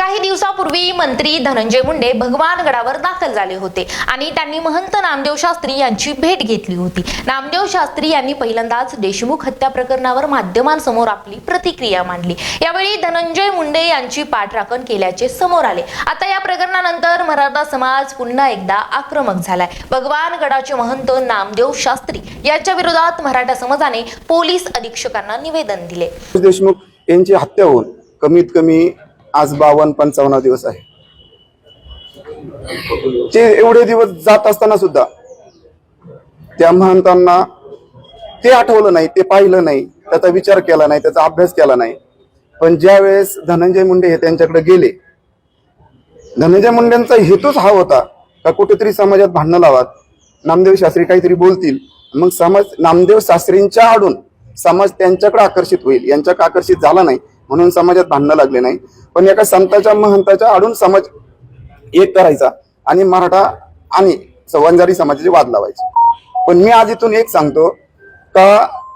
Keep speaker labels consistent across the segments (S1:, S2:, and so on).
S1: काही दिवसापूर्वी मंत्री धनंजय मुंडे भगवानगडावर दाखल झाले होते आणि त्यांनी महंत नामदेव शास्त्री यांची भेट घेतली होती. नामदेव शास्त्री यांनी पहिल्यांदाच देशमुख हत्या प्रकरणावर माध्यमांसमोर आपली प्रतिक्रिया मांडली. यावेळी धनंजय मुंडे यांची पाठराखण केल्याचे समोर आले. आता या प्रकरणानंतर मराठा समाज पुन्हा एकदा आक्रमक झालाय. भगवानगडाचे महंत नामदेव शास्त्री यांच्या विरोधात मराठा समाजाने पोलीस अधीक्षकांना निवेदन दिले.
S2: देशमुख यांची हत्या होऊन कमीत कमी आज बावन्न पंचावन्न दिवस आहे. ते एवढे दिवस जात असताना सुद्धा त्या महंतांना ते आठवलं नाही ते पाहिलं नाही त्याचा विचार केला नाही त्याचा अभ्यास केला नाही. पण ज्या वेळेस धनंजय मुंडे हे त्यांच्याकडे गेले धनंजय मुंडेंचा हेतूच हा होता का कुठेतरी समाजात भांडणं लावात. नामदेव शास्त्री काहीतरी बोलतील. मग समाज नामदेव शास्त्रींच्या आडून समाज त्यांच्याकडे आकर्षित होईल. यांच्याकडे आकर्षित झाला नाही. म्हणून समाजात भांडणं लागले नाही. पण एका संताच्या महंताच्या आडून समाज एक करायचा आणि मराठा आणि वंजारी समाजाचे वाद लावायचे. पण मी आज इथून एक सांगतो का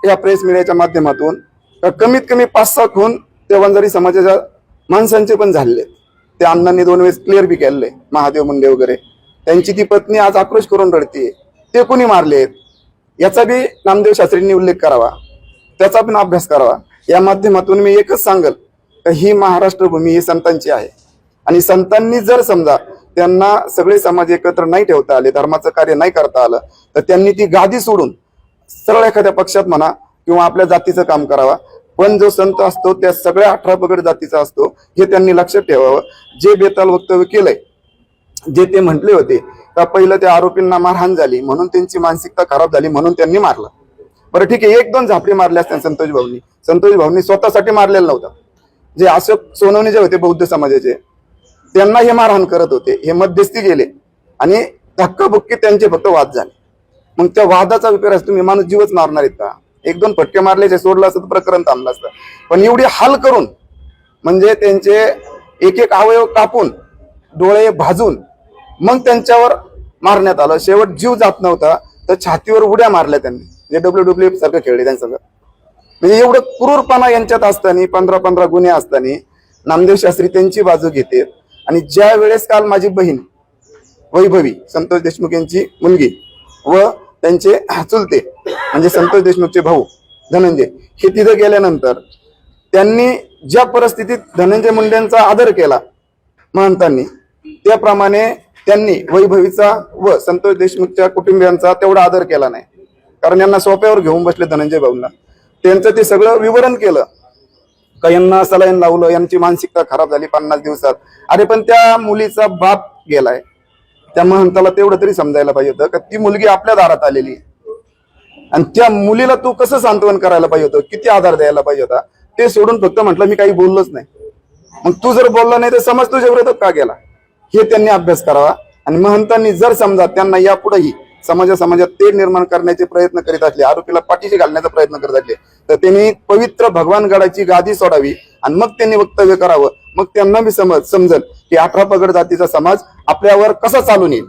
S2: या प्रेस मीडियाच्या माध्यमातून का कमीत कमी पाच सहा खून ते वंजारी समाजाच्या माणसांचे पण झालेले आहेत. त्या अण्णांनी दोन वेळेस क्लिअर बी केलेले महादेव मुंडे वगैरे. त्यांची ती पत्नी आज आक्रोश करून रडते ते कोणी मारलेत याचा बी नामदेव शास्त्रींनी उल्लेख करावा. त्याचा पण अभ्यास करावा. या माध्यमातून मी एकच सांगल ही महाराष्ट्र भूमी ही संतांची आहे. आणि संतांनी जर समजा त्यांना सगळे समाज एकत्र नाही ठेवता आले धर्माचं कार्य नाही करता आलं तर त्यांनी ती गादी सोडून सरळ एखाद्या पक्षात म्हणा किंवा आपल्या जातीचं काम करावा. पण जो संत असतो त्या सगळ्या अठरा पगड जातीचा असतो हे त्यांनी लक्षात ठेवावं. जे बेताल वक्तव्य केलंय जे ते म्हटले होते का पहिलं त्या आरोपींना मारहाण झाली म्हणून त्यांची मानसिकता खराब झाली म्हणून त्यांनी मारलं. बरं ठीक आहे. एक दोन झापडी मारल्या असत्या संतोष भाऊनी. संतोष भाऊनी स्वतःसाठी मारलेलं नव्हतं. जे अशोक सोनवणे जे होते बौद्ध समाजाचे त्यांना हे मारहाण करत होते. हे मध्यस्थी गेले. आणि धक्काबुक्की त्यांचे फक्त वाद झाले. मग त्या वादाचा विचार तुम्ही माणूस जीवच मारणार आहेत का? एक दोन फटके मारल्याचे सोडलं असतं तर प्रकरण थांबलं असतं. पण एवढी हाल करून म्हणजे त्यांचे एक एक अवयव कापून डोळे भाजून मग त्यांच्यावर मारण्यात आलं. शेवट जीव जात नव्हता तर छातीवर उड्या मारल्या त्यांनी. जे डब्ल्यू डब्ल्यू सारखं खेळले त्यांचं म्हणजे एवढं क्रूरपणा यांच्यात असताना पंधरा पंधरा गुन्हे असताना नामदेव शास्त्री त्यांची बाजू घेते. आणि ज्या वेळेस काल माझी बहीण वैभवी संतोष देशमुख यांची मुलगी व त्यांचे चुलते म्हणजे संतोष देशमुखचे भाऊ धनंजय हे तिथे गेल्यानंतर त्यांनी ज्या परिस्थितीत धनंजय मुंडेंचा आदर केला महंतांनी त्याप्रमाणे त्यांनी वैभवीचा व संतोष देशमुखच्या कुटुंबियांचा तेवढा आदर केला नाही. कारण यांना सोप्यावर घेऊन बसले धनंजय भाऊंना. त्यांचं ते सगळं विवरण केलं. का यांना सलाईन लावलं यांची मानसिकता खराब झाली पन्नास दिवसात. अरे पण त्या मुलीचा बाप गेलाय. त्या महंताला तेवढं तरी समजायला पाहिजे होतं का ती मुलगी आपल्या दारात आलेली आहे. आणि त्या मुलीला तू कसं सांत्वन करायला पाहिजे होतं? किती आधार द्यायला पाहिजे होता? ते सोडून फक्त म्हटलं मी काही बोललोच नाही. मग तू जर बोलला नाही तर समज तुझ्या विरोधात का गेला? हे त्यांनी अभ्यास करावा. आणि महंतांनी जर समजा त्यांना यापुढेही समाजा समाजात ते निर्माण करण्याचे प्रयत्न करीत असले आरोपीला पाठीशी घालण्याचा प्रयत्न करत असले तर त्यांनी पवित्र भगवानगडाची गादी सोडावी आणि मग त्यांनी वक्तव्य करावं. मग त्यांना बी समज समजल की अठरा पगड जातीचा समाज आपल्यावर कसा चालून येईल?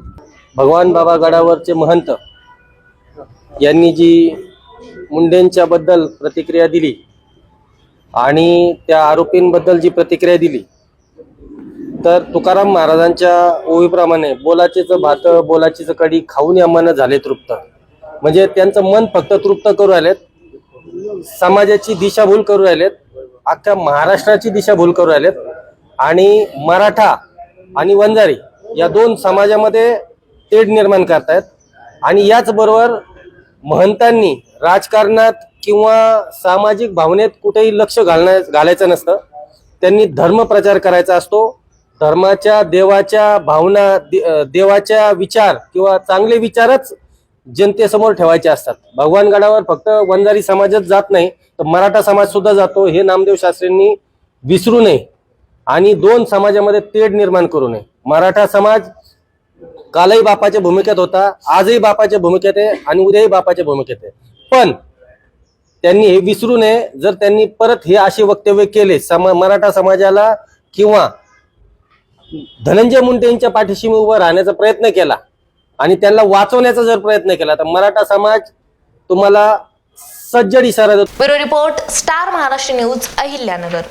S3: भगवान बाबा गडावरचे महंत यांनी जी मुंडेंच्या बद्दल प्रतिक्रिया दिली आणि त्या आरोपींबद्दल जी प्रतिक्रिया दिली तर तुकाराम महाराजांच्या ओवीप्रमाणे बोलाचेच भात बोलाचीच कडी खाऊन या मन झाले तृप्त. म्हणजे त्यांचं मन फक्त तृप्त करू राहिलेत समाजाची दिशाभूल करू राहिलेत अख्ख्या महाराष्ट्राची दिशाभूल करू राहिलेत आणि मराठा आणि वंजारी या दोन समाजामध्ये तेढ निर्माण करतायत. आणि याचबरोबर महंतांनी राजकारणात किंवा सामाजिक भावनेत कुठेही लक्ष घालण्या घालायचं नसतं. त्यांनी धर्म प्रचार करायचा असतो. धर्माच्या देवाच्या भावना दे- देवाच्या विचार किंवा चांगले विचारच जनतेसमोर ठेवायचे असतात. भगवानगडावर फक्त वंजारी समाजच जात नाही तर मराठा समाज सुद्धा जातो हे नामदेव शास्त्रींनी विसरू नये आणि दोन समाजामध्ये तेढ निर्माण करू नये. मराठा समाज कालही बापाच्या भूमिकेत होता आजही बापाच्या भूमिकेत आहे आणि उद्याही बापाच्या भूमिकेत आहे. पण त्यांनी हे विसरू नये जर त्यांनी परत हे असे वक्तव्य केले समा मराठा समाजाला किंवा धनंजय मुंडे यांच्या पाठीशी उभं राहण्याचा प्रयत्न केला आणि त्यांना वाचवण्याचा जर प्रयत्न केला तर मराठा समाज तुम्हाला सज्जड इशारा देतो.
S1: Bureau report Star Maharashtra news Ahilyanagar.